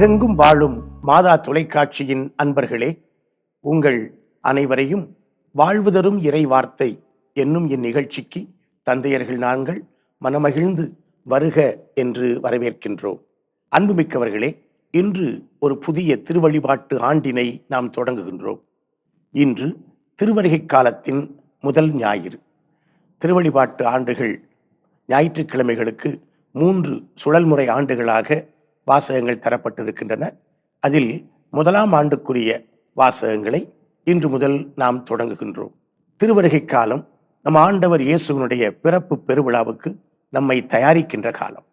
உலகெங்கும் வாழும் மாதா தொலைக்காட்சியின் அன்பர்களே உங்கள் அனைவரையும் வாழ்வு தரும் இறை வார்த்தை என்னும் இந்நிகழ்ச்சிக்கு தந்தையர்கள் நாங்கள் மனமகிழ்ந்து வருக என்று வரவேற்கின்றோம். அன்புமிக்கவர்களே இன்று ஒரு புதிய திருவழிபாட்டு ஆண்டினை நாம் தொடங்குகின்றோம். இன்று திருவருகை காலத்தின் முதல் ஞாயிறு. திருவழிபாட்டு ஆண்டுகள் ஞாயிற்றுக்கிழமைகளுக்கு மூன்று சுழல்முறை ஆண்டுகளாக வாசகங்கள் தரப்பட்டிருக்கின்றன. அதில் முதலாம் ஆண்டுக்குரிய வாசகங்களை இன்று முதல் நாம் தொடங்குகின்றோம். திருவருகை காலம் நம் ஆண்டவர் இயேசுவினுடைய பிறப்பு பெருவிழாவுக்கு நம்மை தயாரிக்கின்ற காலம்.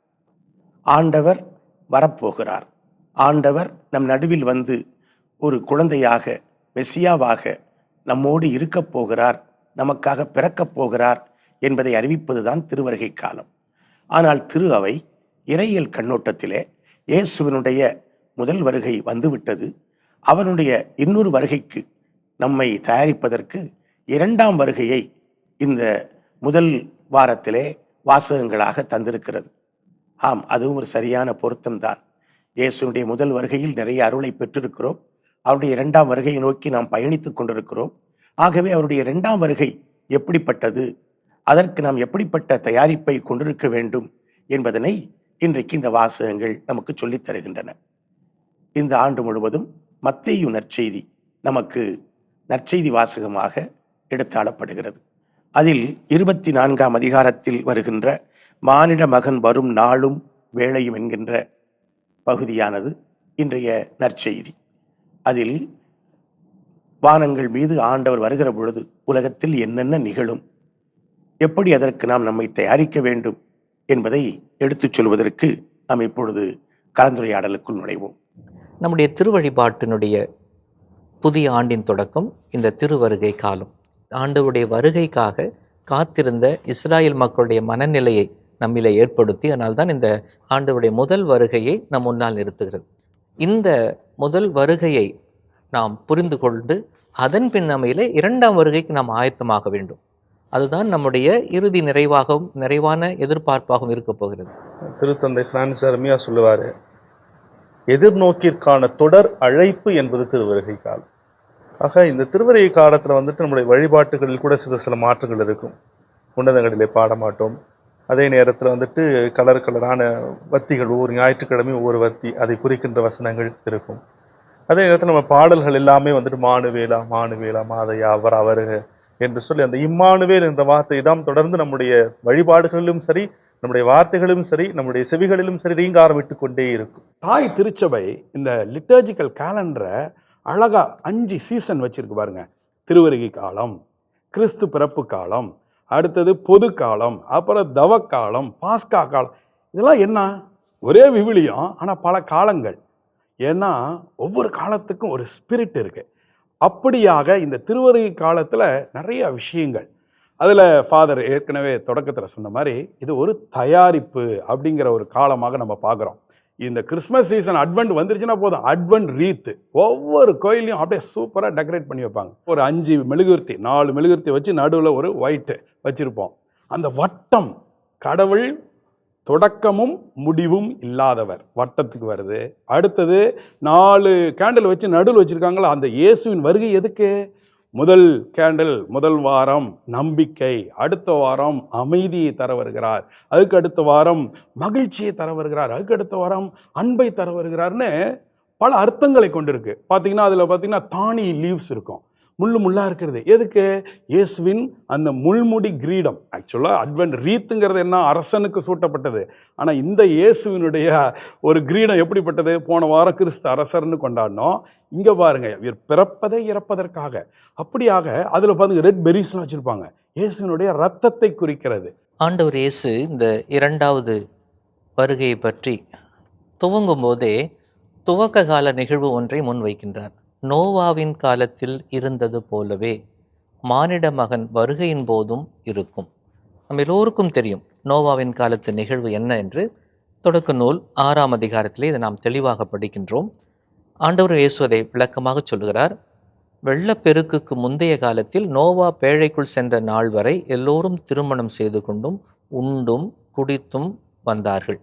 ஆண்டவர் வரப்போகிறார். ஆண்டவர் நம் நடுவில் வந்து ஒரு குழந்தையாக மெஸ்ஸியாவாக நம்மோடு இருக்கப் போகிறார் நமக்காக பிறக்கப் போகிறார் என்பதை அறிவிப்பதுதான் திருவருகை காலம். ஆனால் திரு அவை இறையியல் கண்ணோட்டத்திலே இயேசுவினுடைய முதல் வருகை வந்துவிட்டது. அவனுடைய இன்னொரு வருகைக்கு நம்மை தயாரிப்பதற்கு இரண்டாம் வருகையை இந்த முதல் வாரத்திலே வாசகங்களாக தந்திருக்கிறது. ஆம் அதுவும் ஒரு சரியான பொருத்தம்தான் இயேசுனுடைய முதல் வருகையில் நிறைய அருளை பெற்றிருக்கிறோம். அவருடைய இரண்டாம் வருகையை நோக்கி நாம் பயணித்துக் கொண்டிருக்கிறோம். ஆகவே அவருடைய இரண்டாம் வருகை எப்படிப்பட்டது? அதற்கு நாம் எப்படிப்பட்ட தயாரிப்பை கொண்டிருக்க வேண்டும் என்பதனை இன்றைக்கு இந்த வாசகங்கள் நமக்கு சொல்லித் தருகின்றன. இந்த ஆண்டு முழுவதும் மத்தேயு நற்செய்தி நமக்கு நற்செய்தி வாசகமாக எடுத்தாளப்படுகிறது. அதில் இருபத்தி நான்காம் அதிகாரத்தில் வருகின்ற மானிட மகன் வரும் நாளும் வேளையும் என்கின்ற பகுதியானது இன்றைய நற்செய்தி. அதில் வானங்கள் மீது ஆண்டவர் வருகிற பொழுது உலகத்தில் என்னென்ன நிகழும்? எப்படி அதற்கு நாம் நம்மை தயாரிக்க வேண்டும்? என்பதை எடுத்துச் சொல்வதற்கு நாம் இப்பொழுது கலந்துரையாடலுக்குள் நுழைவோம். நம்முடைய திருவழிபாட்டினுடைய புதிய ஆண்டின் தொடக்கம் இந்த திருவருகை காலம். ஆண்டவருடைய வருகைக்காக காத்திருந்த இஸ்ராயல் மக்களுடைய மனநிலையை நம்மிலே ஏற்படுத்தி அதனால்தான் இந்த ஆண்டவருடைய முதல் வருகையை நம் முன்னால் நிறுத்துகிறது. இந்த முதல் வருகையை நாம் புரிந்து கொண்டு அதன் பின்னமையிலே இரண்டாம் வருகைக்கு நாம் ஆயத்தமாக வேண்டும். அதுதான் நம்முடைய இறுதி நிறைவாகவும் நிறைவான எதிர்பார்ப்பாகவும் இருக்க போகிறது. திருத்தந்தை பிரான்ஸ் அருமையா சொல்லுவார் எதிர்நோக்கிற்கான தொடர் அழைப்பு என்பது திருவருகை காலம். ஆக இந்த திருவருகை காலத்தில் வந்துட்டு நம்முடைய வழிபாட்டுகளில் கூட சில சில மாற்றங்கள் இருக்கும். உன்னதங்களிலே பாட மாட்டோம். அதே நேரத்தில் வந்துட்டு கலர் கலரான வத்திகள் ஒவ்வொரு ஞாயிற்றுக்கிழமை ஒவ்வொரு வத்தி அதை குறிக்கின்ற வசனங்கள் இருக்கும். அதே நேரத்தில் நம்ம பாடல்கள் எல்லாமே வந்துட்டு மானுவேலா மானுவேலா மாதையா அவர் அவருக என்று சொல்லி அந்த இம்மானுவேல் என்ற வார்த்தை தான் தொடர்ந்து நம்முடைய வழிபாடுகளிலும் சரி நம்முடைய வார்த்தைகளிலும் சரி நம்முடைய செவிகளிலும் சரி ரீங்காரம் விட்டு கொண்டே இருக்கும். தாய் திருச்சபை இந்த லிட்டர்ஜிக்கல் கேலண்டரை அழகா அஞ்சு சீசன் வச்சிருக்கு பாருங்க. திருவருகை காலம் கிறிஸ்து பிறப்பு காலம் அடுத்தது பொது காலம் அப்புறம் தவக்காலம் பாஸ்கா காலம். இதெல்லாம் என்ன? ஒரே விவிலியம் ஆனால் பல காலங்கள். ஏன்னா ஒவ்வொரு காலத்துக்கும் ஒரு ஸ்பிரிட் இருக்குது அப்படியாக இந்த திருவருகை காலத்தில் நிறைய விஷயங்கள். அதில் ஃபாதர் ஏற்கனவே தொடக்கத்தில் சொன்ன மாதிரி இது ஒரு தயாரிப்பு அப்படிங்கிற ஒரு காலமாக நம்ம பார்க்குறோம். இந்த கிறிஸ்மஸ் சீசன் அட்வென்ட் வந்துருச்சுன்னா போதும். அட்வென்ட் ரீத்து ஒவ்வொரு கோயிலையும் அப்படியே சூப்பராக டெக்கரேட் பண்ணி வைப்பாங்க. ஒரு அஞ்சு மெழுகுவர்த்தி நாலு மெழுகுவர்த்தி வச்சு நடுவில் ஒரு ஒயிட்டு வச்சுருப்போம். அந்த வட்டம் கடவுள் தொடக்கமும் முடிவும் இல்லாதவர். வட்டத்துக்கு வருது. அடுத்தது நாலு கேண்டில் வச்சு நடுவில் வச்சுருக்காங்களா அந்த இயேசுவின் வருகை எதுக்கு? முதல் கேண்டில் முதல் வாரம் நம்பிக்கை. அடுத்த வாரம் அமைதியை தர வருகிறார். அதுக்கு அடுத்த வாரம் மகிழ்ச்சியை தர வருகிறார். அதுக்கு அடுத்த வாரம் அன்பை தர வருகிறார்னு பல அர்த்தங்களை கொண்டிருக்கு. பார்த்தீங்கன்னா அதில் பார்த்தீங்கன்னா தானி லீவ்ஸ் இருக்கும். முள்ளு முள்ளாக இருக்கிறது. எதுக்கு? இயேசுவின் அந்த முள்முடி கிரீடம். ஆக்சுவலாக அட்வென்ட் ரீத்துங்கிறது என்ன? அரசனுக்கு சூட்டப்பட்டது. ஆனால் இந்த இயேசுவினுடைய ஒரு கிரீடம் எப்படிப்பட்டது? போன வாரம் கிறிஸ்து அரசர்னு கொண்டாடினோம். இங்கே பாருங்கள் இவர் பிறப்பதை இறப்பதற்காக. அப்படியாக அதில் பாருங்க ரெட் பெரிஸ்லாம் வச்சுருப்பாங்க. இயேசுவினுடைய ரத்தத்தை குறிக்கிறது. ஆண்டவர் இயேசு இந்த இரண்டாவது வருகையை பற்றி துவங்கும் போதே துவக்க கால நிகழ்வு ஒன்றை முன்வைக்கின்றார். நோவாவின் காலத்தில் இருந்தது போலவே மானிட மகன் வருகையின் போதும் இருக்கும். நம்ம எல்லோருக்கும் தெரியும் நோவாவின் காலத்து நிகழ்வு என்ன என்று. தொடக்க நூல் ஆறாம் அதிகாரத்திலே இதை நாம் தெளிவாக படிக்கின்றோம். ஆண்டவர் இயேசுவதை விளக்கமாக சொல்கிறார் வெள்ளப்பெருக்குக்கு முந்தைய காலத்தில் நோவா பேழைக்குள் சென்ற நாள் வரை எல்லோரும் திருமணம் செய்து கொண்டும் உண்டும் குடித்தும் வந்தார்கள்.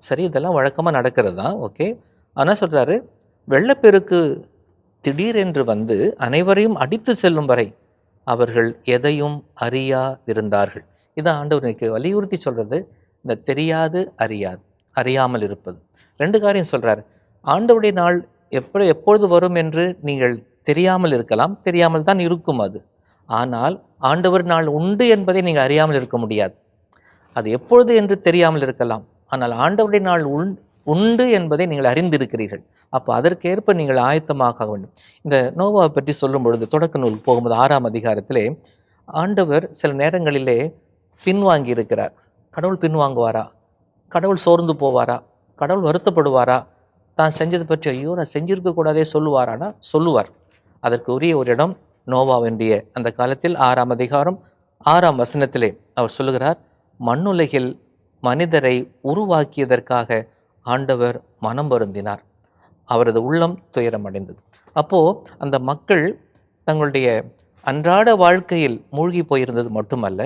சரி இதெல்லாம் வழக்கமாக நடக்கிறது? தான் ஓகே ஆனால் சொல்கிறாரு வெள்ளப்பெருக்கு திடீரென்று வந்து அனைவரையும் அடித்து செல்லும் வரை அவர்கள் எதையும் அறியா இருந்தார்கள் இது ஆண்டவனுக்கு வலியுறுத்தி சொல்கிறது இந்த தெரியாது அறியாது அறியாமல் இருப்பது. ரெண்டு காரியம் சொல்கிறார் ஆண்டவருடைய நாள் எப்படி எப்பொழுது வரும் என்று நீங்கள் தெரியாமல் இருக்கலாம் தெரியாமல் தான் இருக்கும் அது. ஆனால் ஆண்டவர் நாள் உண்டு என்பதை நீங்கள் அறியாமல் இருக்க முடியாது. அது எப்பொழுது என்று தெரியாமல் இருக்கலாம். ஆனால் ஆண்டவருடைய நாள் உண் உண்டு என்பதை நீங்கள் அறிந்திருக்கிறீர்கள். அப்போ அதற்கேற்ப நீங்கள் ஆயத்தமாக வேண்டும். இந்த நோவாவை பற்றி சொல்லும் பொழுது தொடக்க நூல் போகும்போது ஆறாம் அதிகாரத்திலே ஆண்டவர் சில நேரங்களிலே பின்வாங்கி இருக்கிறார். கடவுள் பின்வாங்குவாரா? கடவுள் சோர்ந்து போவாரா? கடவுள் வருத்தப்படுவாரா? தான் செஞ்சது பற்றி ஐயோ நான் செஞ்சிருக்க கூடாதே சொல்லுவாரானா? சொல்லுவார். அதற்கு உரிய ஒரு இடம் நோவாவென்றிய அந்த காலத்தில் ஆறாம் அதிகாரம் ஆறாம் வசனத்திலே அவர் சொல்லுகிறார் மண்ணுலகில் மனிதரை உருவாக்கியதற்காக ஆண்டவர் மனம் வருந்தினார். அவரது உள்ளம் துயரமடைந்தது. அப்போது அந்த மக்கள் தங்களுடைய அன்றாட வாழ்க்கையில் மூழ்கி போயிருந்தது மட்டுமல்ல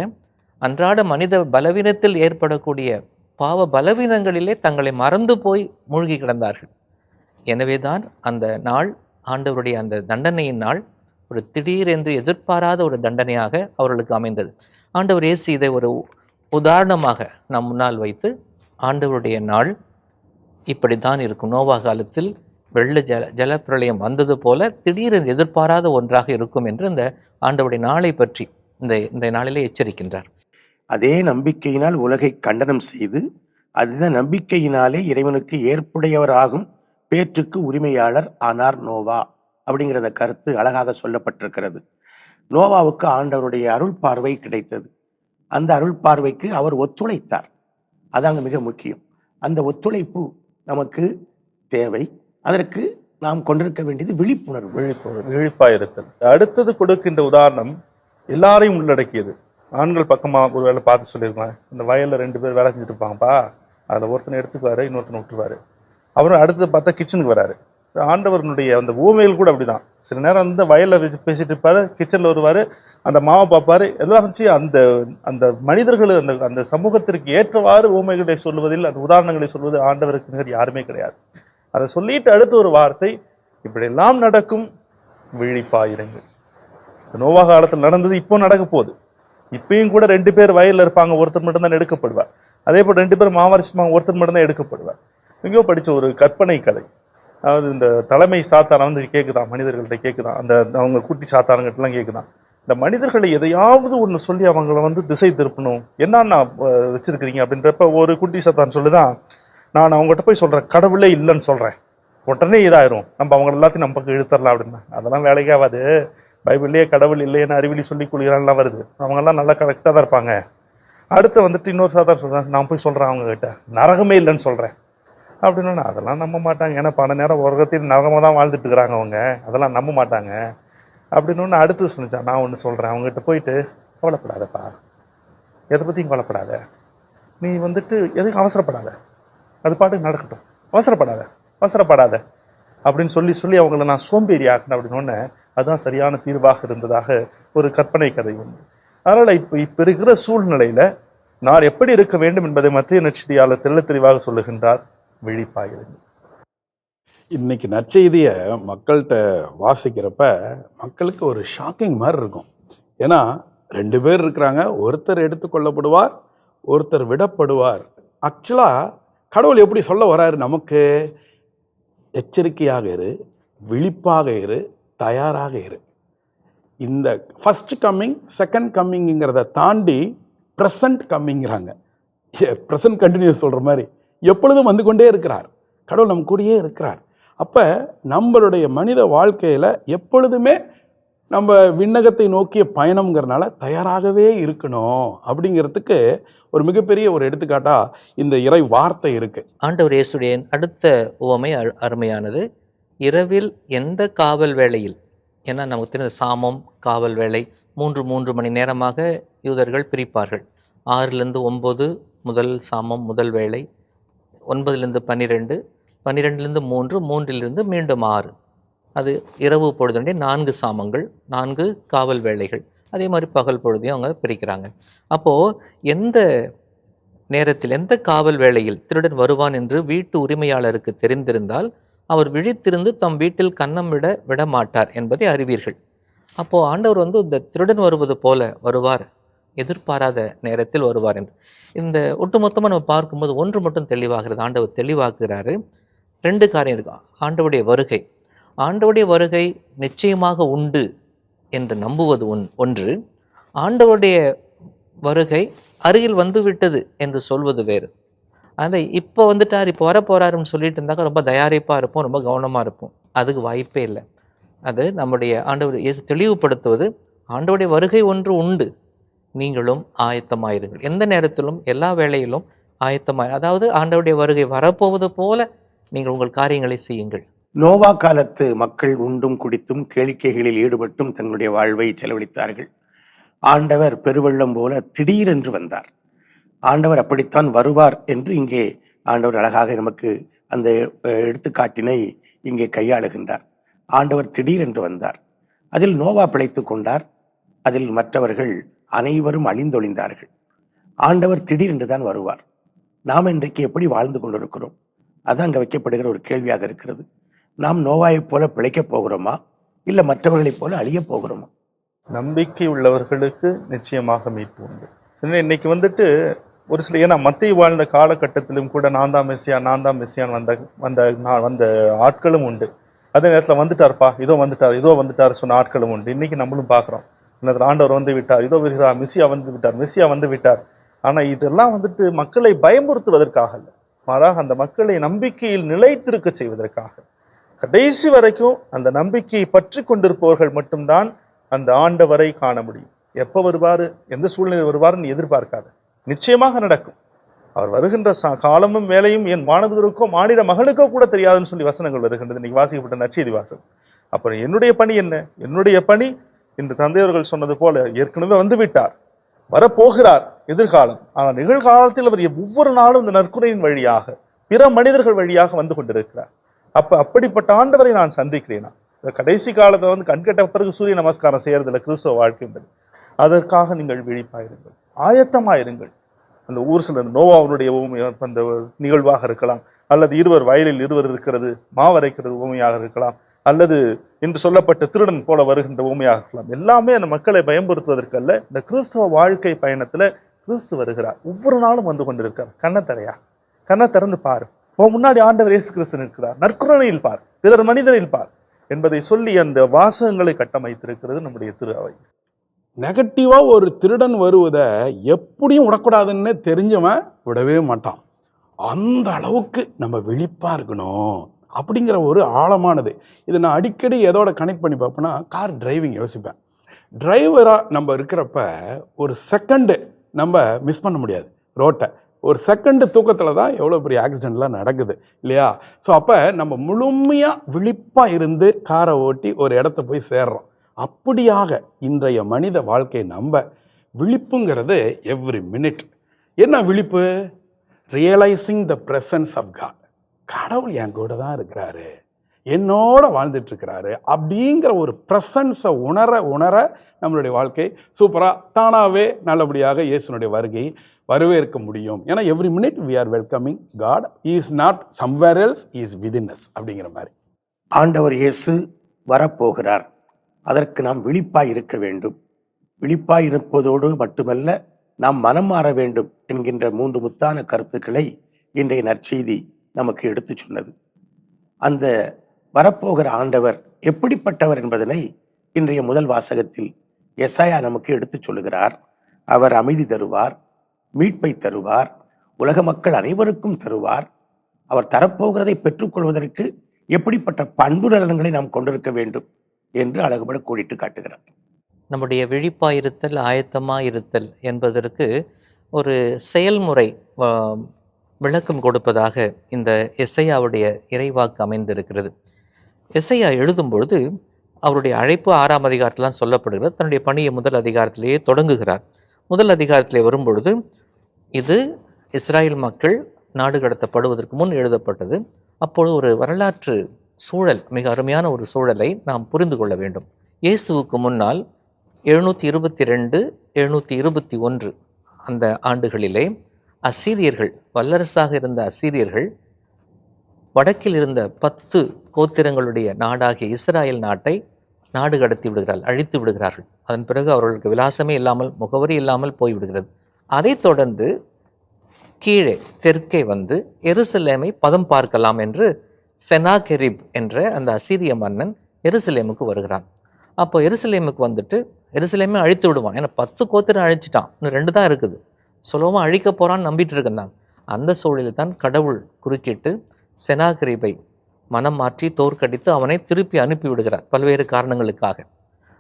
அன்றாட மனித பலவீனத்தில் ஏற்படக்கூடிய பாவ பலவீனங்களிலே தங்களை மறந்து போய் மூழ்கி கிடந்தார்கள். எனவே தான் அந்த நாள் ஆண்டவருடைய அந்த தண்டனையின் நாள் ஒரு திடீரென்று எதிர்பாராத ஒரு தண்டனையாக அவர்களுக்கு அமைந்தது. ஆண்டவர் இயேசு இதை ஒரு உதாரணமாக நம் முன்னால் வைத்து ஆண்டவருடைய நாள் இப்படி தான் இருக்கும். நோவா காலத்தில் வெள்ள ஜல ஜலப்பிரளயம் வந்தது போல திடீரென எதிர்பாராத ஒன்றாக இருக்கும் என்று இந்த ஆண்டவருடைய நாளை பற்றி இந்த இந்த நாளிலே எச்சரிக்கின்றார். அதே நம்பிக்கையினால் உலகை கண்டனம் செய்து அதுதான் நம்பிக்கையினாலே இறைவனுக்கு ஏற்புடையவராகும் பேற்றுக்கு உரிமையாளர் ஆனார் நோவா அப்படிங்கிறத கருத்து அழகாக சொல்லப்பட்டிருக்கிறது. நோவாவுக்கு ஆண்டவருடைய அருள் பார்வை கிடைத்தது. அந்த அருள் பார்வைக்கு அவர் ஒத்துழைத்தார். அதாங்க மிக முக்கியம். அந்த ஒத்துழைப்பு நமக்கு தேவை. அதற்கு நாம் கொண்டிருக்க வேண்டியது விழிப்புணர்வு. விழிப்புணர்வு விழிப்பாக இருத்தல் அடுத்தது கொடுக்கின்ற உதாரணம் எல்லாரையும் உள்ளடக்கியது. ஆண்கள் பக்கமாக ஒரு வேலை பார்த்து சொல்லியிருக்கலாம் இந்த வயலில் ரெண்டு பேர் வேலை செஞ்சுட்டு இருப்பாங்கப்பா. அதில் ஒருத்தனை எடுத்துக்குவாரு இன்னொருத்தனை விட்டுருவாரு. அப்புறம் அடுத்தது பார்த்தா கிச்சனுக்கு வராரு. ஆண்டவர்களுடைய அந்த ஊமையில் கூட அப்படிதான். சில நேரம் வந்து வயலில் பேசிட்டு இருப்பாரு கிச்சனில் வருவார். அந்த மாவை பார்ப்பாரு எல்லாம் வச்சு அந்த அந்த மனிதர்கள் அந்த அந்த சமூகத்திற்கு ஏற்றவாறு ஊமைகளை சொல்லுவதில் அந்த உதாரணங்களை சொல்வது ஆண்டவருக்கு நிகர் யாருமே கிடையாது. அதை சொல்லிட்டு அடுத்த ஒரு வார்த்தை இப்படியெல்லாம் நடக்கும் விழிப்பாயிருங்கள். நோவா காலத்தில் நடந்தது இப்போ நடக்க போகுது. இப்பயும் கூட ரெண்டு பேர் வயல்ல இருப்பாங்க ஒருத்தர் மட்டும்தான் எடுக்கப்படுவார். அதே போல் ரெண்டு பேர் மாவரிசிப்பாங்க ஒருத்தர் மட்டும்தான் எடுக்கப்படுவார். எங்கேயோ படித்த ஒரு கற்பனை கதை. அதாவது இந்த தலைமை சாத்தான வந்து கேட்குதான் மனிதர்கள்ட்ட கேட்குதான் அந்த அவங்க குட்டி சாத்தானங்கிட்டலாம் கேட்குதான் இந்த மனிதர்களை எதையாவது ஒன்று சொல்லி அவங்கள வந்து திசை திருப்பணும். என்னன்னா வச்சிருக்கிறீங்க அப்படின்றப்ப ஒரு குட்டி சத்தான் சொல்லுதான் நான் அவங்ககிட்ட போய் சொல்கிறேன் கடவுளே இல்லைன்னு சொல்கிறேன் உடனே இதாயிரும். நம்ம அவங்க எல்லாத்தையும் நம்ம பக்கம் இழுத்தரலாம் அப்படின்னா. அதெல்லாம் வேலைக்காகாது பைபிள்லேயே கடவுள் இல்லைன்னு அறிவிலி சொல்லி கொள்கிறான்லாம் வருது. அவங்கெல்லாம் நல்லா கரெக்டாக தான் இருப்பாங்க. அடுத்து வந்துட்டு இன்னொரு சாதாரண சொல்கிறேன் நான் போய் சொல்கிறேன் அவங்கக்கிட்ட நரகமே இல்லைன்னு சொல்கிறேன் அப்படின்னா அதெல்லாம் நம்ப மாட்டாங்க. ஏன்னா பல நேரம் உலகத்தில் நரகமாக தான் வாழ்ந்துட்டு இருக்கிறாங்க அவங்க. அதெல்லாம் நம்ப மாட்டாங்க. அப்படின்னு ஒன்று அடுத்து சொன்னிச்சான் நான் ஒன்று சொல்கிறேன் அவங்ககிட்ட போயிட்டு கவலைப்படாதப்பா. எதை பற்றியும் கவலைப்படாத. நீ வந்துட்டு எதுக்கும் அவசரப்படாத. அது பாட்டுக்கு நடக்கட்டும். அவசரப்படாத. அவசரப்படாத. அப்படின்னு சொல்லி சொல்லி அவங்கள நான் சோம்பேறி ஆக்கினேன் அப்படின்னு ஒன்று அதுதான் சரியான தீர்வாக இருந்ததாக ஒரு கற்பனை கதை உண்டு. அதனால் இப்போ இப்போ இருக்கிற சூழ்நிலையில் நான் எப்படி இருக்க வேண்டும் என்பதை மத்திய நட்சத்தியாளர் தெள்ள தெளிவாக சொல்லுகின்றார் விழிப்பாயிருங்கள் இன்னைக்கு நற்செய்தியை மக்கள்கிட்ட வாசிக்கிறப்ப மக்களுக்கு ஒரு ஷாக்கிங் மாதிரி இருக்கும். ஏன்னா ரெண்டு பேர் இருக்கிறாங்க. ஒருத்தர் எடுத்துக்கொள்ளப்படுவார் ஒருத்தர் விடப்படுவார். ஆக்சுவலாக கடவுள் எப்படி சொல்ல வராரு? நமக்கு எச்சரிக்கையாக இரு விழிப்பாக இரு தயாராக இரு. இந்த ஃபஸ்ட் கம்மிங் செகண்ட் கம்மிங்கிறத தாண்டி ப்ரெசண்ட் கம்மிங்கிறாங்க ப்ரெசன்ட் கண்டினியூஸ் சொல்கிற மாதிரி. எப்பொழுதும் வந்து கொண்டே இருக்கிறார். கடவுள் நம்ம கூடயே இருக்கிறார். அப்போ நம்மளுடைய மனித வாழ்க்கையில் எப்பொழுதுமே நம்ம விண்ணகத்தை நோக்கிய பயணம்ங்கிறனால தயாராகவே இருக்கணும் அப்படிங்கிறதுக்கு ஒரு மிகப்பெரிய ஒரு எடுத்துக்காட்டாக இந்த இறை வார்த்தை இருக்குது ஆண்டவர் இயேசுடைய அடுத்த உவமை அரு- அருமையானது இரவில் எந்த காவல் வேளையில் ஏன்னா நமக்கு தெரிந்த சாமம் காவல் வேலை மூன்று மூன்று மணி நேரமாக யூதர்கள் பிரிப்பார்கள். ஆறுலேருந்து ஒம்பது முதல் சாமம் முதல் வேலை ஒன்பதுலேருந்து பன்னிரெண்டு பன்னிரெண்டுலேருந்து மூன்று மூன்றிலிருந்து மீண்டும் ஆறு. அது இரவு பொழுதுடைய நான்கு சாமங்கள் நான்கு காவல் வேலைகள் அதே மாதிரி பகல் பொழுதையும் அவங்க பிரிக்கிறாங்க. அப்போது எந்த நேரத்தில் எந்த காவல் வேளையில் திருடன் வருவான் என்று வீட்டு உரிமையாளருக்கு தெரிந்திருந்தால் அவர் விழித்திருந்து தம் வீட்டில் கன்னம் விட விட மாட்டார் என்பதை அறிவீர்கள். அப்போது ஆண்டவர் வந்து இந்த திருடன் வருவது போல வருவார் எதிர்பாராத நேரத்தில் வருவார் என்று. இந்த ஒட்டுமொத்தமாக நம்ம பார்க்கும்போது ஒன்று மட்டும் தெளிவாகிறது. ஆண்டவர் தெளிவாக்குகிறாரு. ரெண்டு காரியம் இருக்கு? ஆண்டவுடைய வருகை. ஆண்டவுடைய வருகை நிச்சயமாக உண்டு என்று நம்புவது ஒன் ஒன்று. ஆண்டவருடைய வருகை அருகில் வந்து விட்டது என்று சொல்வது வேறு. அதை இப்போ வந்துட்டார் இப்போ வர போறாருன்னு சொல்லிட்டு இருந்தாக்கா ரொம்ப தயாரிப்பாக இருப்போம் ரொம்ப கவனமாக இருப்போம். அதுக்கு வாய்ப்பே இல்லை. அது நம்முடைய ஆண்டவர் இயேசு தெளிவுபடுத்துவது ஆண்டவுடைய வருகை ஒன்று உண்டு. நீங்களும் ஆயத்தமாயிருங்கள். எந்த நேரத்திலும் எல்லா வேளையிலும் ஆயத்தமாக அதாவது ஆண்டவுடைய வருகை வரப்போவது போல நீங்கள் உங்கள் காரியங்களை செய்யுங்கள். நோவா காலத்து மக்கள் உண்டும் குடித்தும் கேளிக்கைகளில் ஈடுபட்டும் தங்களுடைய வாழ்வை செலவழித்தார்கள். ஆண்டவர் பெருவெள்ளம் போல திடீரென்று வந்தார். ஆண்டவர் அப்படித்தான் வருவார் என்று இங்கே ஆண்டவர் அழகாக நமக்கு அந்த எடுத்துக்காட்டினை இங்கே கையாளுகின்றார். ஆண்டவர் திடீரென்று வந்தார். அதில் நோவா பிழைத்துக் கொண்டார். அதில் மற்றவர்கள் அனைவரும் அழிந்தொழிந்தார்கள். ஆண்டவர் திடீரென்று தான் வருவார். நாம் இன்றைக்கு எப்படி வாழ்ந்து கொண்டிருக்கிறோம்? அது அங்கே வைக்கப்படுகிற ஒரு கேள்வியாக இருக்கிறது. நாம் நோவாயைப் போல பிழைக்கப் போகிறோமா? இல்லை மற்றவர்களைப் போல அழியப் போகிறோமா? நம்பிக்கை உள்ளவர்களுக்கு நிச்சயமாக மீட்பு உண்டு. இன்னைக்கு வந்துட்டு ஒரு சில ஏன்னா மத்திய வாழ்ந்த காலகட்டத்திலும் கூட நான் தான் மெஸ்ஸியா நான் தான் மெஸ்ஸியான் வந்த வந்த நான் வந்த ஆட்களும் உண்டு. அதே நேரத்தில் வந்துட்டார்ப்பா இதோ வந்துட்டார் இதோ வந்துட்டார் சொன்ன ஆட்களும் உண்டு. இன்னைக்கு நம்மளும் பார்க்குறோம் இன்னொரு ஆண்டவர் வந்து விட்டார் இதோ வருகிறார் மெஸ்ஸியா வந்து விட்டார் மெஸ்ஸியா வந்து விட்டார். ஆனால் இதெல்லாம் வந்துட்டு மக்களை பயமுறுத்துவதற்காக இல்லை. மாறாக அந்த மக்களை நம்பிக்கையில் நிலைத்திருக்க செய்வதற்காக. கடைசி வரைக்கும் அந்த நம்பிக்கையை பற்றி கொண்டிருப்பவர்கள் மட்டும்தான் அந்த ஆண்டவரை காண முடியும். எப்போ வருவார்? எந்த சூழ்நிலை வருவார்னு எதிர்பார்க்காத. நிச்சயமாக நடக்கும். அவர் வருகின்ற சா காலமும் வேலையும் என் மாணவருக்கோ மாநில மகளுக்கோ கூட தெரியாதுன்னு சொல்லி வசனங்கள் வருகின்றது. இன்னைக்கு வாசிக்கப்பட்ட நற்செய்தி வாசகம். அப்புறம் என்னுடைய பணி என்ன? என்னுடைய பணி? இன்று தந்தையவர்கள் சொன்னது போல ஏற்கனவே வந்து விட்டார். வரப்போகிறார் எதிர்காலம். ஆனால் நிகழ்காலத்தில் அவர் ஒவ்வொரு நாளும் இந்த நற்குறையின் வழியாக பிற மனிதர்கள் வழியாக வந்து கொண்டிருக்கிறார். அப்ப அப்படிப்பட்ட ஆண்டவரை நான் சந்திக்கிறேனா? இந்த கடைசி காலத்தில் வந்து கண்கட்ட பிறகு சூரிய நமஸ்காரம் செய்யறதில்ல கிறிஸ்தவ வாழ்க்கை என்பது. அதற்காக நீங்கள் விழிப்பாயிருங்கள் ஆயத்தமாயிருங்கள் அந்த ஊர் சில நோவாவுடைய ஊமை அந்த நிகழ்வாக இருக்கலாம். அல்லது இருவர் வயலில் இருவர் இருக்கிறது மாவரைக்கிறது உவமையாக இருக்கலாம். அல்லது இன்று சொல்லப்பட்ட திருடன் போல வருகின்ற ஊமையாக இருக்கலாம். எல்லாமே அந்த மக்களை பயன்படுத்துவதற்கல்ல. இந்த கிறிஸ்துவ வாழ்க்கை பயணத்தில் கிறிஸ்து வருகிறார். ஒவ்வொரு நாளும் வந்து கொண்டிருக்கார் கண்ணத்தரையா கண்ணை திறந்து பார். உன் முன்னாடி ஆண்டவர் இயேசு கிறிஸ்து நிற்கிறார். நற்குரணையில் பார். பிறர் மனிதரில் பார் என்பதை சொல்லி அந்த வாசகங்களை கட்டமைத்திருக்கிறது நம்முடைய திரு அவை. நெகட்டிவாக ஒரு திருடன் வருவதை எப்படியும் விடக்கூடாதுன்னு தெரிஞ்சவன் விடவே மாட்டான். அந்த அளவுக்கு நம்ம விழிப்பா இருக்கணும். அப்படிங்கிற ஒரு ஆழமானது. இதை நான் அடிக்கடி எதோட கனெக்ட் பண்ணி பார்ப்பேன்னா கார் டிரைவிங் யோசிப்பேன். டிரைவராக நம்ம இருக்கிறப்ப ஒரு செகண்டு நம்ம மிஸ் பண்ண முடியாது. ரோட்டை ஒரு செகண்டு தூக்கத்தில் தான் எவ்வளோ பெரிய ஆக்சிடெண்ட்லாம் நடக்குது இல்லையா? ஸோ அப்போ நம்ம முழுமையாக விழிப்பாக இருந்து காரை ஓட்டி ஒரு இடத்த போய் சேர்றோம். அப்படியாக இன்றைய மனித வாழ்க்கை நம்ம விழிப்புங்கிறது எவ்ரி மினிட் என்ன விழிப்பு? Realising the presence of God கடவுள் என் கூட தான் இருக்கிறாரு. என்னோட வாழ்ந்துட்டு இருக்கிறாரு. அப்படிங்கிற ஒரு ப்ரெசன்ஸை உணர உணர நம்மளுடைய வாழ்க்கை சூப்பராக தானாகவே நல்லபடியாக இயேசுனுடைய வருகை வரவேற்க முடியும். ஏன்னா every minute we are welcoming God is not somewhere else is within us அப்படிங்கிற மாதிரி. ஆண்டவர் இயேசு வரப்போகிறார். அதற்கு நாம் விழிப்பாய் இருக்க வேண்டும். விழிப்பாய் இருப்பதோடு மட்டுமல்ல நாம் மனம் மாற வேண்டும் என்கின்ற மூன்று முத்தான கருத்துக்களை இன்றைய நற்செய்தி நமக்கு எடுத்துச் சொன்னது. அந்த வரப்போகிற ஆண்டவர் எப்படிப்பட்டவர் என்பதனை இன்றைய முதல் வாசகத்தில் எஸ்ஐயா நமக்கு எடுத்துச் சொல்லுகிறார். அவர் அமைதி தருவார் மீட்பை தருவார் உலக மக்கள் அனைவருக்கும் தருவார். அவர் தரப்போகிறதை பெற்றுக்கொள்வதற்கு எப்படிப்பட்ட பண்பு நலன்களை நாம் கொண்டிருக்க வேண்டும் என்று அழகுபட கோடிட்டு காட்டுகிறார். நம்முடைய விழிப்பாயிருத்தல் ஆயத்தமாக இருத்தல் என்பதற்கு ஒரு செயல்முறை விளக்கம் கொடுப்பதாக இந்த எஸ்ஐயாவுடைய இறைவாக்கு அமைந்திருக்கிறது. எஸ்ஐயா எழுதும் பொழுது அவருடைய அழைப்பு ஆறாம் அதிகாரத்திலாம் சொல்லப்படுகிறது. தன்னுடைய பணியை முதல் அதிகாரத்திலேயே தொடங்குகிறார். முதல் அதிகாரத்திலே வரும்பொழுது இது இஸ்ராயல் மக்கள் நாடு கடத்தப்படுவதற்கு முன் எழுதப்பட்டது. அப்பொழுது ஒரு வரலாற்று சூழல் மிக அருமையான ஒரு சூழலை நாம் புரிந்து கொள்ள வேண்டும். இயேசுவுக்கு முன்னால் எழுநூற்றி இருபத்தி ரெண்டு எழுநூற்றி இருபத்தி ஒன்று அந்த ஆண்டுகளிலே அசீரியர்கள் வல்லரசாக இருந்த அசீரியர்கள் வடக்கில் இருந்த பத்து கோத்திரங்களுடைய நாடாகிய இஸ்ராயல் நாட்டை நாடு கடத்தி விடுகிறார்கள் அழித்து விடுகிறார்கள். அதன் பிறகு அவர்களுக்கு விலாசமே இல்லாமல் முகவரி இல்லாமல் போய்விடுகிறது. அதைத் தொடர்ந்து கீழே தெற்கே வந்து எருசலேமை பதம் பார்க்கலாம் என்று செனாகெரிப் என்ற அந்த அசீரிய மன்னன் எருசலேமுக்கு வருகிறான். அப்போ எருசலேமுக்கு வந்துட்டு எருசலேமே அழித்து விடுவான். ஏன்னா பத்து கோத்திரம் அழிச்சிட்டான். இன்னும் ரெண்டு தான் இருக்குது. சுலபமாக அழிக்க போகிறான்னு நம்பிட்டு இருந்தாங்க அந்த சூழலில் தான் கடவுள் குறுக்கிட்டு செனாகரிபை மனம் மாற்றி தோற்கடித்து அவனை திருப்பி அனுப்பி விடுகிறார் பல்வேறு காரணங்களுக்காக.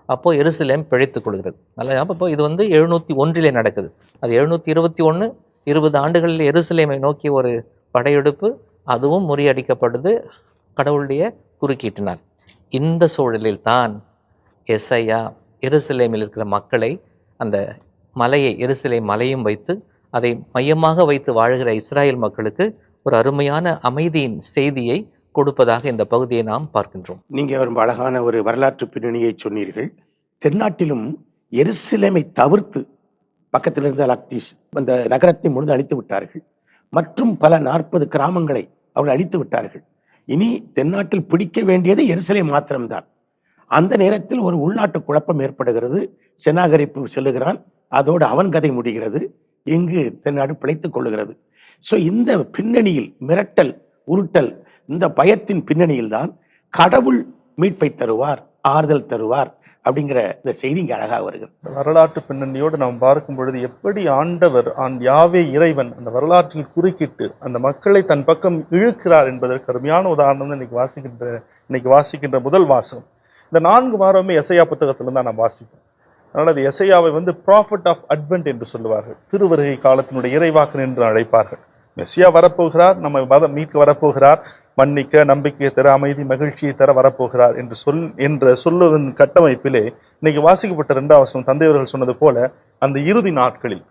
அப்போது எருசலேம் பிழைத்து கொள்கிறது. நல்லா அப்போ இது வந்து எழுநூற்றி ஒன்றிலே நடக்குது. அது எழுநூற்றி இருபத்தி ஒன்று இருபது ஆண்டுகளில் எருசலேமை நோக்கி ஒரு படையெடுப்பு அதுவும் முறியடிக்கப்படுது கடவுளுடைய குறுக்கீட்டினால். இந்த சூழலில் தான் எஸ்ஐயா எருசலேமில் இருக்கிற மக்களை அந்த மலையை எருசிலை மலையும் வைத்து அதை மையமாக வைத்து வாழ்கிற இஸ்ராயல் மக்களுக்கு ஒரு அருமையான அமைதியின் செய்தியை கொடுப்பதாக இந்த பகுதியை நாம் பார்க்கின்றோம். நீங்கள் ரொம்ப அழகான ஒரு வரலாற்று பின்னணியை சொன்னீர்கள். தென்னாட்டிலும் எருசலேமை தவிர்த்து பக்கத்தில் இருந்த லக்திஸ் அந்த நகரத்தை முழுது அழித்து விட்டார்கள். மற்றும் பல நாற்பது கிராமங்களை அவர்கள் அழித்து விட்டார்கள். இனி தென்னாட்டில் பிடிக்க வேண்டியது எரிசலை மாத்திரம்தான். அந்த நேரத்தில் ஒரு உள்நாட்டு குழப்பம் ஏற்படுகிறது. செனாகரிப்பு செல்லுகிறான். அதோடு அவன் கதை முடிகிறது இங்கு தென்னாடு பிழைத்துக் கொள்ளுகிறது. ஸோ இந்த பின்னணியில் மிரட்டல் உருட்டல் இந்த பயத்தின் பின்னணியில் தான் கடவுள் மீட்பை தருவார் ஆறுதல் தருவார் அப்படிங்கிற இந்த செய்தி இங்கே அழகாக வருகிறது. இந்த வரலாற்று பின்னணியோடு நாம் பார்க்கும் பொழுது எப்படி ஆண்டவர் ஆண் யாவே இறைவன் அந்த வரலாற்றில் குறுக்கிட்டு அந்த மக்களை தன் பக்கம் இழுக்கிறார் என்பதற்கு அருமையான உதாரணம் இன்னைக்கு வாசிக்கின்ற இன்னைக்கு வாசிக்கின்ற முதல் வாசகம். இந்த நான்கு வாரமே எசையா புத்தகத்துல தான் நாம் வாசிப்போம். அதனால் அது எசையாவை வந்து ப்ராஃபிட் ஆஃப் அட்வென்ட் என்று சொல்லுவார்கள். திருவருகை காலத்தினுடைய இறைவாக்கன் என்று அழைப்பார்கள். மெஸ்ஸியா வரப்போகிறார் நம்ம வர மீட்க வரப்போகிறார் மன்னிக்க நம்பிக்கை தர அமைதி மகிழ்ச்சியை தர வரப்போகிறார் என்று சொல் என்ற சொல்லுவதன் கட்டமைப்பிலே இன்னைக்கு வாசிக்கப்பட்ட ரெண்டாம் வசனம் தந்தையவர்கள் சொன்னது போல அந்த இறுதி நாட்களில்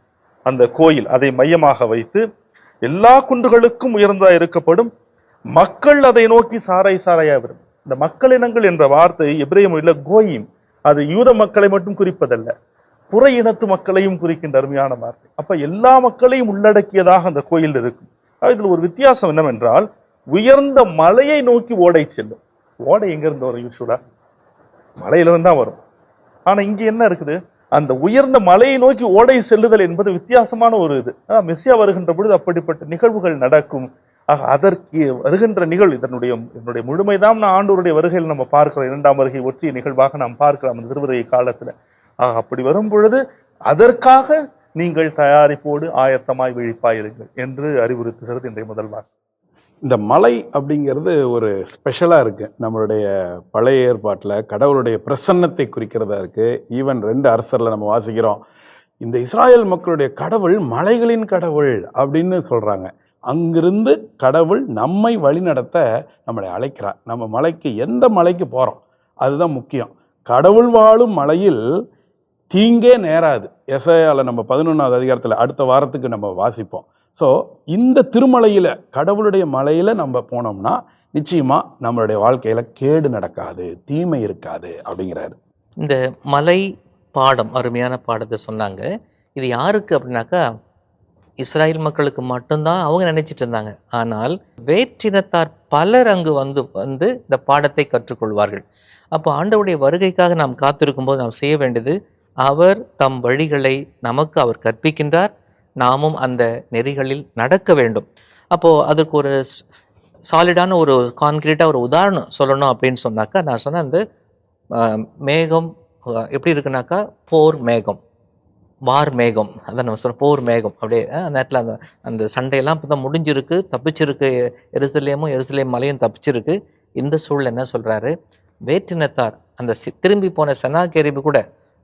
அந்த கோயில் அதை மையமாக வைத்து எல்லா குன்றுகளுக்கும் உயர்ந்தா இருக்கப்படும் மக்கள் அதை நோக்கி சாரை சாரையா வரும் இந்த மக்கள் இனங்கள் என்ற வார்த்தை எபிரேய மொழியில கோயிம். அது யூத மக்களை மட்டும் குறிப்பதல்ல புற இனத்து மக்களையும் குறிக்கின்ற அருமையான வார்த்தை. அப்ப எல்லா மக்களையும் உள்ளடக்கியதாக அந்த கோயில் இருக்கும். ஆக இதுல ஒரு வித்தியாசம் என்னவென்றால் உயர்ந்த மலையை நோக்கி ஓடை செல்லும். ஓடை எங்க இருந்து வரும் யூஸ்வலா மலையில இருந்து தான் வரும். ஆனா இங்க என்ன இருக்குது? அந்த உயர்ந்த மலையை நோக்கி ஓடை செல்லுதல் என்பது வித்தியாசமான ஒரு இது. மெஸ்ஸியா வருகின்ற பொழுது அப்படிப்பட்ட நிகழ்வுகள் நடக்கும். ஆக அதற்கு வருகின்ற நிகழ்வு இதனுடைய இதனுடைய முழுமைதான் நான் ஆண்டோருடைய வருகையில் நம்ம பார்க்கிறோம் இரண்டாம் வருகை ஒற்றிய நிகழ்வாக நாம் பார்க்கலாம் அந்த திருவருகை காலத்தில். ஆக அப்படி வரும் பொழுது அதற்காக நீங்கள் தயாரிப்போடு ஆயத்தமாய் விழிப்பாயிருங்கள் என்று அறிவுறுத்துகிறது இன்றைய முதல் வாசம் இந்த மலை அப்படிங்கிறது ஒரு ஸ்பெஷலாக இருக்குது நம்மளுடைய பழைய ஏற்பாட்டில் கடவுளுடைய பிரசன்னத்தை குறிக்கிறதா இருக்குது ஈவன் ரெண்டு அரசரில் நம்ம வாசிக்கிறோம். இந்த இஸ்ராயல் மக்களுடைய கடவுள் மலைகளின் கடவுள் அப்படின்னு சொல்கிறாங்க அங்கிருந்து கடவுள் நம்மை வழிநடத்த நம்மளை அழைக்கிறார். நம்ம மலைக்கு எந்த மலைக்கு போகிறோம் அதுதான் முக்கியம். கடவுள் வாழும் மலையில் தீங்கே நேராது. எசையால நம்ம பதினொன்றாவது அதிகாரத்தில் அடுத்த வாரத்துக்கு நம்ம வாசிப்போம். ஸோ இந்த திருமலையில் கடவுளுடைய மலையில் நம்ம போனோம்னா நிச்சயமாக நம்மளுடைய வாழ்க்கையில் கேடு நடக்காது தீமை இருக்காது அப்படிங்கிறாரு. இந்த மலை பாடம் அருமையான பாடத்தை சொன்னாங்க. இது யாருக்கு அப்படின்னாக்கா இஸ்ராயல் மக்களுக்கு மட்டும்தான் அவங்க நினைச்சிட்டு இருந்தாங்க. ஆனால் வேற்றினத்தார் பலர் அங்கு வந்து வந்து இந்த பாடத்தை கற்றுக்கொள்வார்கள். அப்போ ஆண்டவுடைய வருகைக்காக நாம் காத்திருக்கும் போது நாம் செய்ய வேண்டியது அவர் தம் வழிகளை நமக்கு அவர் கற்பிக்கின்றார். நாமும் அந்த நெறிகளில் நடக்க வேண்டும். அப்போது அதற்கு ஒரு சாலிடான ஒரு கான்கிரீட்டாக ஒரு உதாரணம் சொல்லணும் அப்படின்னு சொன்னாக்கா நான் சொன்ன அந்த மேகம் எப்படி இருக்குனாக்கா போர் மேகம். வார் மேகம் அதான் நம்ம சொல்ல போர் மேகம் அப்படியே அந்த நேரத்தில் அந்த அந்த சண்டையெல்லாம் இப்போ தான் முடிஞ்சிருக்கு தப்பிச்சிருக்கு எருசலேமும் எருசலேம் மலையும் தப்பிச்சிருக்கு. இந்த சூழல் என்ன சொல்கிறாரு வேற்றினத்தார் அந்த சி- திரும்பி போன செனாகேரிபு கூட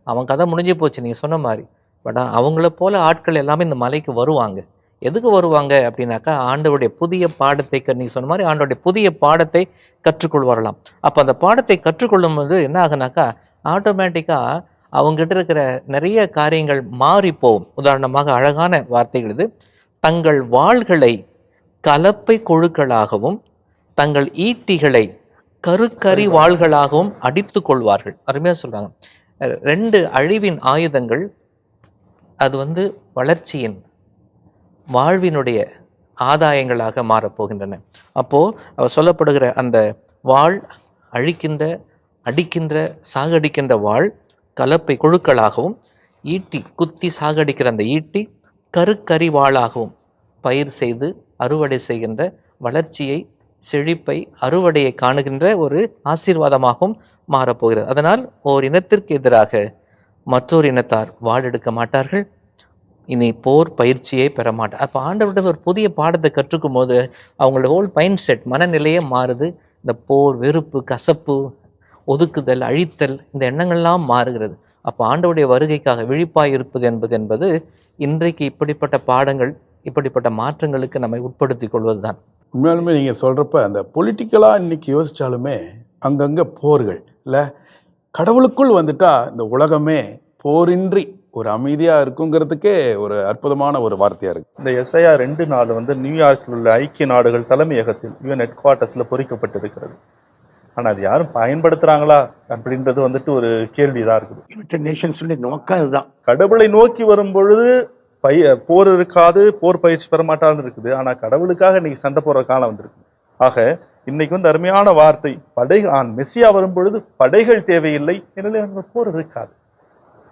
அவன் கதை முடிஞ்சு போச்சு நீங்கள் சொன்ன மாதிரி. பட் அவங்கள போல ஆட்கள் எல்லாமே இந்த மலைக்கு வருவாங்க. எதுக்கு வருவாங்க அப்படின்னாக்கா ஆண்டவருடைய புதிய பாடத்தை நீங்கள் சொன்ன மாதிரி ஆண்டோடைய புதிய பாடத்தை கற்றுக்கொள் வரலாம் அப்போ அந்த பாடத்தை கற்றுக்கொள்ளும் போது என்ன ஆகுனாக்கா ஆட்டோமேட்டிக்காக அவங்ககிட்ட இருக்கிற நிறைய காரியங்கள் மாறி போகும் உதாரணமாக அழகான வார்த்தைகள் இது. தங்கள் வாள்களை கலப்பை கொழுக்களாகவும் தங்கள் ஈட்டிகளை கருக்கரி வாள்களாகவும் அடித்து கொள்வார்கள். அருமையாக சொல்றாங்க. அஹ் ரெண்டு அழிவின் ஆயுதங்கள் அது வந்து வளர்ச்சியின் வாழ்வினுடைய ஆதாயங்களாக மாறப்போகின்றன அப்போ அவர் சொல்லப்படுகிற அந்த வாழ் அழிக்கின்ற அடிக்கின்ற சாகடிக்கின்ற வாழ் கலப்பை குழுக்களாகவும் ஈட்டி குத்தி சாகடிக்கிற அந்த ஈட்டி கருக்கறிவாளாகவும் பயிர் செய்து அறுவடை செய்கின்ற வளர்ச்சியை செழிப்பை அறுவடையை காணுகின்ற ஒரு ஆசீர்வாதமாகவும் மாறப்போகிறது. அதனால் ஓர் இனத்திற்கு எதிராக மற்றொரு இனத்தார் வாழெடுக்க மாட்டார்கள். இனி போர் பயிற்சியை பெற மாட்டார் அப்போ ஆண்டவர்கிட்ட ஒரு புதிய பாடத்தை கற்றுக்கும் போது அவங்களோட ஹோல் மைண்ட் செட் மனநிலையே மாறுது. இந்த போர் வெறுப்பு கசப்பு ஒதுக்குதல் அழித்தல் இந்த எண்ணங்கள்லாம் மாறுகிறது. அப்போ ஆண்டவருடைய வருகைக்காக விழிப்பாய் இருப்பது என்பது என்பது இன்றைக்கு இப்படிப்பட்ட பாடங்கள் இப்படிப்பட்ட மாற்றங்களுக்கு நம்மை உட்படுத்திக் கொள்வதுதான். உண்மையாலுமே நீங்கள் சொல்கிறப்ப அந்த பொலிட்டிக்கலாக இன்னைக்கு யோசிச்சாலுமே அங்கங்கே போர்கள் இல்லை? கடவுளுக்குள் வந்துட்டா இந்த உலகமே போரின்றி ஒரு அமைதியாக இருக்குங்கிறதுக்கே ஒரு அற்புதமான ஒரு வார்த்தையாக இருக்குது இந்த எஸ்ஐயா ரெண்டு நாள் வந்து நியூயார்க்கில் உள்ள ஐக்கிய நாடுகள் தலைமையகத்தில் யூஎன் ஹெட் குவார்ட்டர்ஸில் பொறிக்கப்பட்டிருக்கிறது. ஆனால் அது யாரும் பயன்படுத்துகிறாங்களா அப்படின்றது வந்துட்டு ஒரு கேள்வி தான் இருக்குது யுனைடெட் நேஷன்ஸுடைய நோக்கம் அதுதான் கடவுளை நோக்கி வரும் பொழுது பய போர் இருக்காது போர் பயிற்சி பெற மாட்டான்னு இருக்குது. ஆனால் கடவுளுக்காக இன்னைக்கு சண்டை போடுற காலம் வந்திருக்கு. ஆக இன்னைக்கு வந்து அருமையான வார்த்தை படை ஆண் மெஸ்ஸியா வரும் பொழுது படைகள் தேவையில்லை எனவே போர் இருக்காது.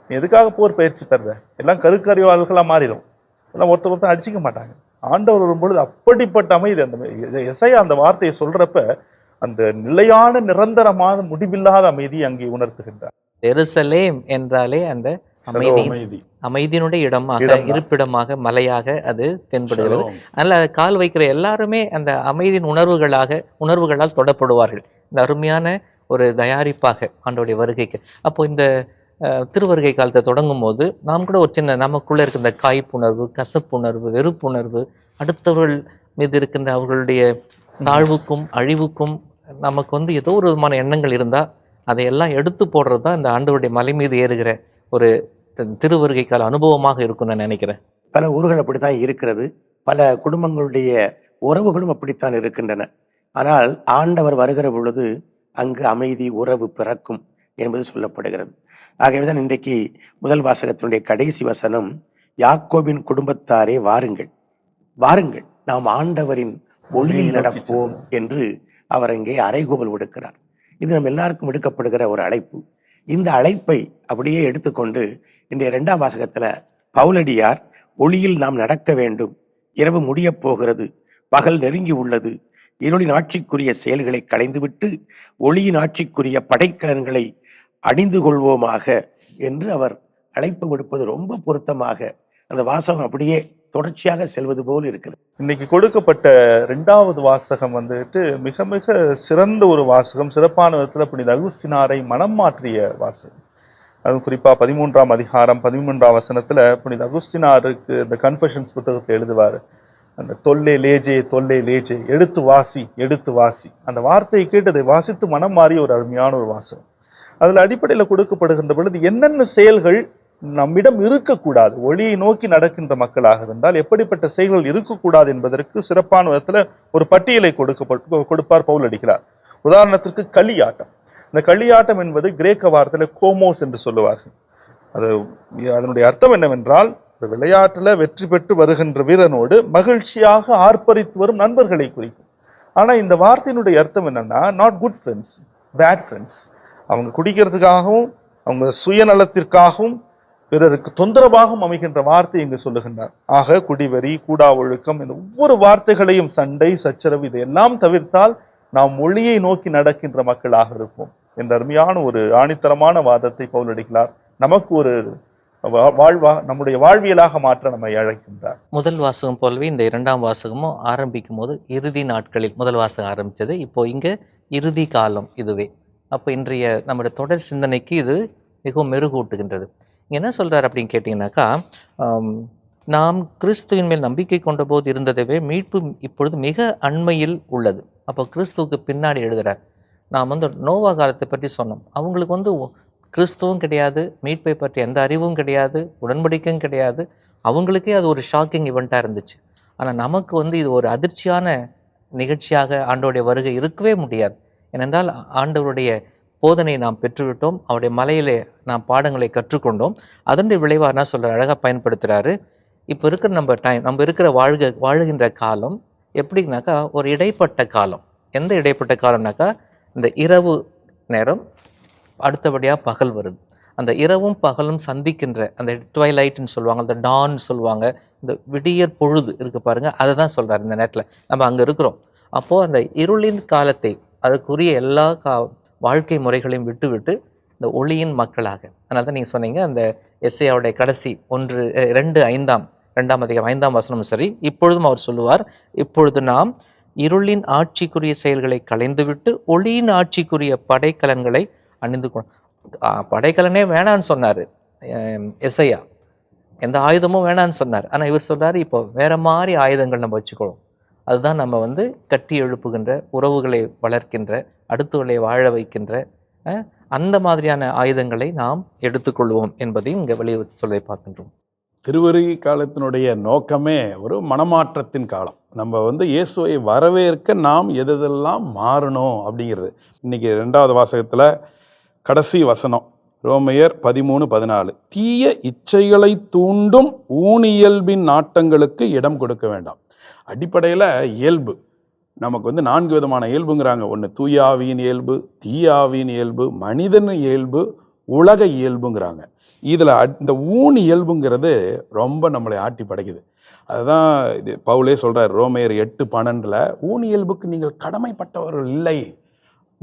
எதுக்காக போர் பயிற்சி பெறுற? எல்லாம் கருக்கறிவாளர்களாக மாறிடும். எல்லாம் ஒருத்தர் ஒருத்தர் அடிச்சிக்க மாட்டாங்க. ஆண்டவர் வரும்பொழுது அப்படிப்பட்ட அமைதி அந்த எஸ்ஐ அந்த வார்த்தையை சொல்றப்ப அந்த நிலையான நிரந்தரமான முடிவில்லாத அமைதியை அங்கே உணர்த்துகின்றார். எருசலேம் என்றாலே அந்த அமைதி அமைதி. அமைதியினுடைய இடமாக. இருப்பிடமாக மலையாக அது தென்படுகிறது. அதனால் அதை கால் வைக்கிற எல்லாருமே அந்த அமைதியின் உணர்வுகளாக உணர்வுகளால் தொடப்படுவார்கள். இந்த அருமையான ஒரு தயாரிப்பாக ஆண்டோடைய வருகைக்கு. அப்போ இந்த திருவருகை காலத்தை தொடங்கும் போது நாம் கூட ஒரு சின்ன நமக்குள்ள இருக்கின்ற காய்ப்புணர்வு கசப்புணர்வு வெறுப்புணர்வு அடுத்தவர்கள் மீது இருக்கின்ற அவர்களுடைய தாழ்வுக்கும் அழிவுக்கும் நமக்கு வந்து ஏதோ ஒரு விதமான எண்ணங்கள் இருந்தால் அதையெல்லாம் எடுத்து போடுறது தான் இந்த ஆண்டவருடைய மலை மீது ஏறுகிற ஒரு திருவருகை கால அனுபவமாக இருக்கும்னு நான் நினைக்கிறேன். பல ஊர்கள் அப்படித்தான் இருக்கிறது. பல குடும்பங்களுடைய உறவுகளும் அப்படித்தான் இருக்கின்றன. ஆனால் ஆண்டவர் வருகிற பொழுது அங்கு அமைதி உறவு பிறக்கும் என்பது சொல்லப்படுகிறது. ஆகவேதான் இன்றைக்கு முதல் வாசகத்தினுடைய கடைசி வசனம் யாக்கோபின் குடும்பத்தாரே வாருங்கள். வாருங்கள். நாம் ஆண்டவரின் ஒளியில் நடப்போம் என்று அவர் இங்கே அறைகூவல் விடுக்கிறார். இது நம்ம எல்லாருக்கும் விடுக்கப்படுகிற ஒரு அழைப்பு. இந்த அழைப்பை அப்படியே எடுத்துக்கொண்டு இன்றைய ரெண்டாம் வாசகத்தில் பவுலடியார் ஒளியில் நாம் நடக்க வேண்டும். இரவு முடியப் போகிறது. பகல் நெருங்கி உள்ளது. இருளின் ஆட்சிக்குரிய செயல்களை களைந்துவிட்டு ஒளியின் ஆட்சிக்குரிய படைக்கலன்களை அணிந்து கொள்வோமாக என்று அவர் அழைப்பு விடுப்பது ரொம்ப பொருத்தமாக அந்த வாசகம் அப்படியே தொடர்ச்சியாக செல்வது போல் இருக்கிறது. இன்னைக்கு கொடுக்கப்பட்ட ரெண்டாவது வாசகம் வந்துட்டு மிக மிக சிறந்த ஒரு வாசகம் சிறப்பான விதத்தில் புனித அகுஸ்தினாரை மனம் மாற்றிய வாசகம். அதுவும் குறிப்பாக பதிமூன்றாம் அதிகாரம் பதிமூன்றாம் வசனத்தில் புனித அகுஸ்தினாருக்கு இந்த கன்ஃபெஷன்ஸ் புத்தகத்தை எழுதுவார். அந்த தொல்லே லேஜே தொல்லை லேஜே எடுத்து வாசி எடுத்து வாசி. அந்த வார்த்தையை கேட்டதை வாசித்து மனம் மாறிய ஒரு அருமையான ஒரு வாசகம். அதில் அடிப்படையில் கொடுக்கப்படுகின்ற பொழுது என்னென்ன செயல்கள் நம்மிடம் இருக்கக்கூடாது. ஒளியை நோக்கி நடக்கின்ற மக்களாக இருந்தால் எப்படிப்பட்ட செயல்கள் இருக்கக்கூடாது என்பதற்கு சிறப்பான விதத்தில் ஒரு பட்டியலை கொடுக்கப்பட்டு கொடுப்பார் பவுல் அடிக்கிறார். உதாரணத்திற்கு களியாட்டம் இந்த களியாட்டம் என்பது கிரேக்க வார்த்தையில் கோமோஸ் என்று சொல்லுவார்கள். அது அதனுடைய அர்த்தம் என்னவென்றால் இந்த விளையாட்டில் வெற்றி பெற்று வருகின்ற வீரனோடு மகிழ்ச்சியாக ஆர்ப்பரித்து வரும் நண்பர்களை குறிக்கும். ஆனால் இந்த வார்த்தையினுடைய அர்த்தம் என்னன்னா not good friends bad friends அவங்க குடிக்கிறதுக்காகவும் அவங்க சுயநலத்திற்காகவும் பிறருக்கு தொந்தரவாகவும் அமைகின்ற வார்த்தை இங்கு சொல்லுகின்றார். ஆக குடிவெறி கூடா ஒழுக்கம் இந்த ஒவ்வொரு வார்த்தைகளையும் சண்டை சச்சரவு இதையெல்லாம் தவிர்த்தால் நாம் மொழியை நோக்கி நடக்கின்ற மக்களாக இருப்போம் என்ற அருமையான ஒரு ஆணித்தரமான வாதத்தை பவுலடிக்கிறார் நமக்கு ஒரு வா- வாழ்வா நம்முடைய வாழ்வியலாக மாற்ற நம்மை அழைக்கின்றார். முதல் வாசகம் போலவே இந்த இரண்டாம் வாசகமும் ஆரம்பிக்கும் போது இறுதி நாட்களில் முதல் வாசகம் ஆரம்பித்தது இப்போ இங்கே இறுதி காலம் இதுவே. அப்போ இன்றைய நம்முடைய தொடர் சிந்தனைக்கு இது மிகவும் மெருகூட்டுகின்றது. என்ன சொல்கிறார் அப்படின்னு கேட்டிங்கனாக்கா நாம் கிறிஸ்துவின் மேல் நம்பிக்கை கொண்ட போது இருந்ததவே மீட்பு இப்பொழுது மிக அண்மையில் உள்ளது. அப்போ கிறிஸ்துவுக்கு பின்னாடி எழுதுகிறார் நாம் வந்து நோவா காலத்தை பற்றி சொன்னோம். அவங்களுக்கு வந்து கிறிஸ்துவும் கிடையாது மீட்பை பற்றி எந்த அறிவும் கிடையாது உடன்படிக்கையும் கிடையாது. அவங்களுக்கே அது ஒரு ஷாக்கிங் இவெண்ட்டாக இருந்துச்சு. ஆனால் நமக்கு வந்து இது ஒரு அதிர்ச்சியான நிகழ்ச்சியாக ஆண்டவருடைய வருகை இருக்கவே முடியாது. ஏனென்றால் ஆண்டவருடைய போதனை நாம் பெற்றுவிட்டோம். அவருடைய மலையிலே நாம் பாடங்களை கற்றுக்கொண்டோம். அதனுடைய விளைவாக என்ன சொல்கிற அழகாக பயன்படுத்துகிறாரு இப்போ இருக்கிற நம்ம டைம் நம்ம இருக்கிற வாழ்க வாழுகின்ற காலம் எப்படின்னாக்கா ஒரு இடைப்பட்ட காலம். எந்த இடைப்பட்ட காலம்னாக்கா இந்த இரவு நேரம் அடுத்தபடியாக பகல் வருது. அந்த இரவும் பகலும் சந்திக்கின்ற அந்த ட்வைலைட்னு சொல்லுவாங்க அந்த டான் சொல்லுவாங்க இந்த விடியற் பொழுது இருக்கு பாருங்க அதை தான் சொல்கிறார் இந்த நேரத்தில். நம்ம அங்கே இருக்கிறோம். அப்போது அந்த இருளின் காலத்தை அதுக்குரிய எல்லா கா வாழ்க்கை முறைகளையும் விட்டுவிட்டு இந்த ஒளியின் மக்களாக. அதனால தான் நீங்கள் சொன்னீங்க அந்த எஸ்ஐயாவுடைய கடைசி ஒன்று ரெண்டு ஐந்தாம் ரெண்டாம் அதிகம் ஐந்தாம் வசனமும் சரி இப்பொழுதும் அவர் சொல்லுவார் இப்பொழுது நாம் இருளின் ஆட்சிக்குரிய செயல்களை களைந்துவிட்டு ஒளியின் ஆட்சிக்குரிய படைக்கலன்களை அணிந்து கொ படைக்கலனே வேணான்னு சொன்னார் எஸ்ஐயா. எந்த ஆயுதமும் வேணான்னு சொன்னார். ஆனால் இவர் சொல்கிறார் இப்போ வேற மாதிரி ஆயுதங்கள் நம்ம வச்சுக்கணும். அதுதான் நம்ம வந்து கட்டி எழுப்புகின்ற உறவுகளை வளர்க்கின்ற அடுத்துகளை வாழ வைக்கின்ற அந்த மாதிரியான ஆயுதங்களை நாம் எடுத்துக்கொள்வோம் என்பதையும் இங்கே வலியுறுத்தி சொல்லை பார்க்கின்றோம். திருவருகை காலத்தினுடைய நோக்கமே ஒரு மனமாற்றத்தின் காலம். நம்ம வந்து இயேசுவை வரவேற்க நாம் எதெல்லாம் மாறணும் அப்படிங்கிறது. இன்னைக்கு ரெண்டாவது வாசகத்தில் கடைசி வசனம் ரோமையர் பதிமூணு பதினாலு. தீய இச்சைகளை தூண்டும் ஊனியல்பின் நாட்டங்களுக்கு இடம் கொடுக்க வேண்டாம். அடிப்படையில் இயல்பு. நமக்கு வந்து நான்கு விதமான இயல்புங்கிறாங்க. ஒன்று தூயாவியின் இயல்பு தீயாவியின் இயல்பு மனிதன் இயல்பு உலக இயல்புங்கிறாங்க. இதில் இந்த ஊன் இயல்புங்கிறது ரொம்ப நம்மளை ஆட்டி படைக்குது. அதுதான் இது பவுலே சொல்கிறார் ரோமேயர் எட்டு பன்னெண்டில் ஊன் இயல்புக்கு நீங்கள் கடமைப்பட்டவர்கள் இல்லை.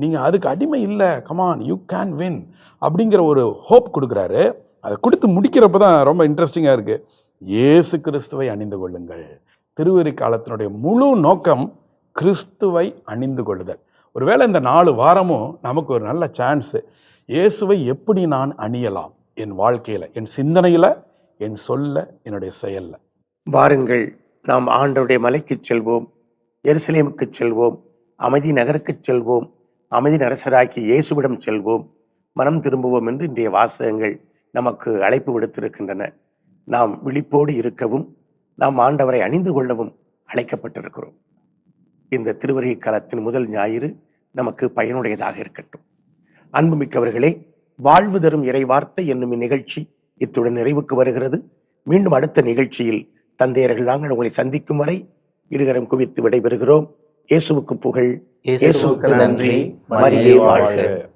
நீங்கள் அதுக்கு அடிமை இல்லை. கமான் யூ கேன் வின் அப்படிங்கிற ஒரு ஹோப் கொடுக்குறாரு. அதை கொடுத்து முடிக்கிறப்ப தான் ரொம்ப இன்ட்ரெஸ்டிங்காக இருக்குது இயேசு கிறிஸ்துவை அணிந்து கொள்ளுங்கள். திருவெறி காலத்தினுடைய முழு நோக்கம் கிறிஸ்துவை அணிந்து கொள்ளுதல். ஒருவேளை இந்த நாலு வாரமும் நமக்கு ஒரு நல்ல சான்ஸு இயேசுவை எப்படி நான் அணியலாம் என் வாழ்க்கையில் என் சிந்தனையில் என் சொல்ல என்னுடைய செயலில்? வாருங்கள் நாம் ஆண்டருடைய மலைக்கு செல்வோம் எருசலேமுக்கு செல்வோம் அமைதி நகருக்கு செல்வோம் அமைதி நரசராக்கி இயேசுவிடம் செல்வோம். மனம் திரும்புவோம் என்று இன்றைய வாசகங்கள் நமக்கு அழைப்பு விடுத்திருக்கின்றன. நாம் விழிப்போடு இருக்கவும் நாம் ஆண்டவரை அணிந்து கொள்ளவும் அழைக்கப்பட்டிருக்கிறோம். இந்த திருவருகை காலத்தின் முதல் ஞாயிறு நமக்கு பயனுடையதாக இருக்கட்டும். அன்புமிக்கவர்களே வாழ்வு தரும் இறை வார்த்தை என்னும் இந்நிகழ்ச்சி இத்துடன் நிறைவுக்கு வருகிறது. மீண்டும் அடுத்த நிகழ்ச்சியில் தந்தையர்கள் நாங்கள் உங்களை சந்திக்கும் வரை இருகரம் குவித்து விடைபெறுகிறோம். இயேசுவுக்கு புகழ் இயேசுவுக்கு நன்றி. மரியே வாழ்க.